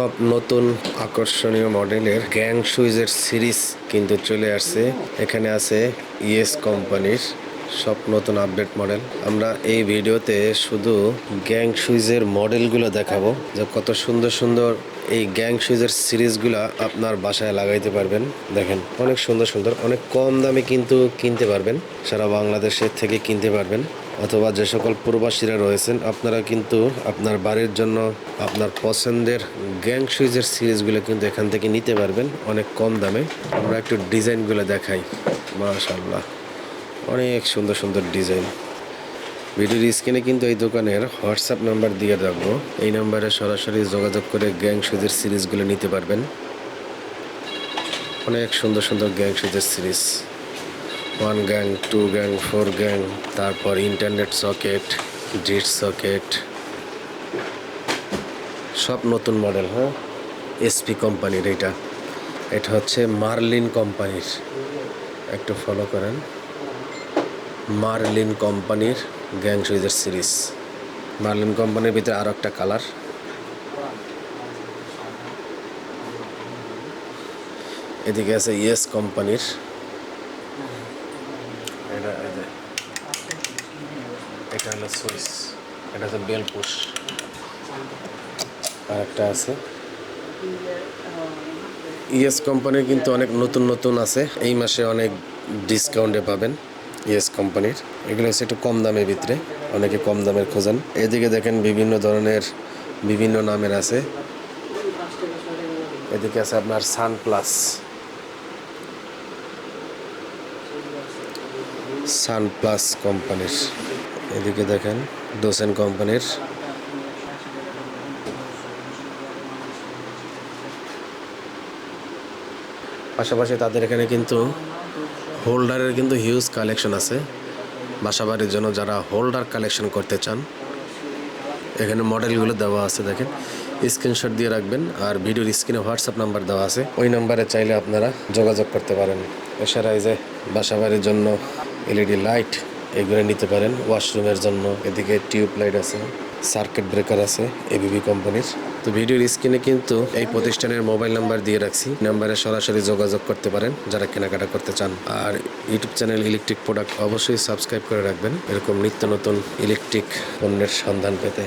সব নতুন আকর্ষণীয় মডেলের গ্যাং সুইজের সিরিজ কিন্তু চলে আসছে। এখানে আছে ইয়েস কোম্পানির সব নতুন আপডেট মডেল আমরা এই ভিডিওতে শুধু গ্যাং সুইজের মডেলগুলো দেখাবো, যে কত সুন্দর সুন্দর এই গ্যাং সুইজের সিরিজগুলো আপনার বাসায় লাগাইতে পারবেন। দেখেন, অনেক সুন্দর সুন্দর, অনেক কম দামে কিন্তু কিনতে পারবেন। সারা বাংলাদেশের থেকে কিনতে পারবেন। অথবা যে সকল প্রবাসীরা রয়েছেন, আপনারা কিন্তু আপনার বাড়ির জন্য আপনার পছন্দের গ্যাং সুইজের সিরিজগুলো কিন্তু এখান থেকে নিতে পারবেন, অনেক কম দামে। আমরা একটু ডিজাইনগুলো দেখাই। মাশাল্লাহ অনেক সুন্দর সুন্দর ডিজাইন। ভিডিওর স্ক্রিনে কিন্তু এই দোকানের হোয়াটসঅ্যাপ নাম্বার দিয়ে রাখব। এই নাম্বারে সরাসরি যোগাযোগ করে গ্যাং সুইজের সিরিজগুলো নিতে পারবেন। অনেক সুন্দর সুন্দর gang সুইজের series. One gang, two gang, four gang, তারপর ইন্টারনেট সকেট ডিট সকেট। সব নতুন মডেল হ্যাঁ? এসপি কোম্পানির এটা। এটা হচ্ছে মার্লিন কোম্পানির। একটু ফলো করেন। মার্লিন কোম্পানির গ্যাং সুইজের সিরিজ। মার্লিন কোম্পানির ভিতরে আরও একটা কালার। এদিকে আছে ইয়েস কোম্পানির। এটা এটা হলো এটা হচ্ছে আর একটা আছে। ইয়েস কোম্পানির কিন্তু অনেক নতুন নতুন আছে। এই মাসে অনেক ডিসকাউন্টে পাবেন। ইয়েস কোম্পানির এগুলো হচ্ছে একটু কম দামের ভিতরে, অনেকে কম দামের খোঁজেন। এদিকে দেখেন বিভিন্ন ধরনের, বিভিন্ন নামের আছে। এদিকে আছে আপনার সান প্লাস সান প্লাস কোম্পানির এদিকে দেখেন দোসেন কোম্পানির পাশাপাশি তাদের এখানে কিন্তু হোল্ডারের কিন্তু হিউজ কালেকশন আছে। বাসাবাড়ির জন্য যারা হোল্ডার কালেকশন করতে চান, এখানে মডেলগুলো দেওয়া আছে, দেখেন। স্ক্রিনশট দিয়ে রাখবেন আর ভিডিওর স্ক্রিনে হোয়াটসঅ্যাপ নাম্বার দেওয়া আছে। ওই নাম্বারে চাইলে আপনারা যোগাযোগ করতে পারেন। এছাড়া এই যে বাসাবাড়ির জন্য এলইডি লাইট এগুলো নিতে পারেন। ওয়াশরুমের জন্য এদিকে টিউব লাইট আছে, সার্কিট ব্রেকার আছে, এবিবি কোম্পানির। তো ভিডিওর স্ক্রিনে কিন্তু এই প্রতিষ্ঠানের মোবাইল নাম্বার দিয়ে রাখছি। নাম্বারে সরাসরি যোগাযোগ করতে পারেন যারা কেনাকাটা করতে চান। আর ইউটিউব চ্যানেল ইলেকট্রিক প্রোডাক্ট অবশ্যই সাবস্ক্রাইব করে রাখবেন। এরকম নিত্য নতুন ইলেকট্রিক পণ্যের সন্ধান পেতে।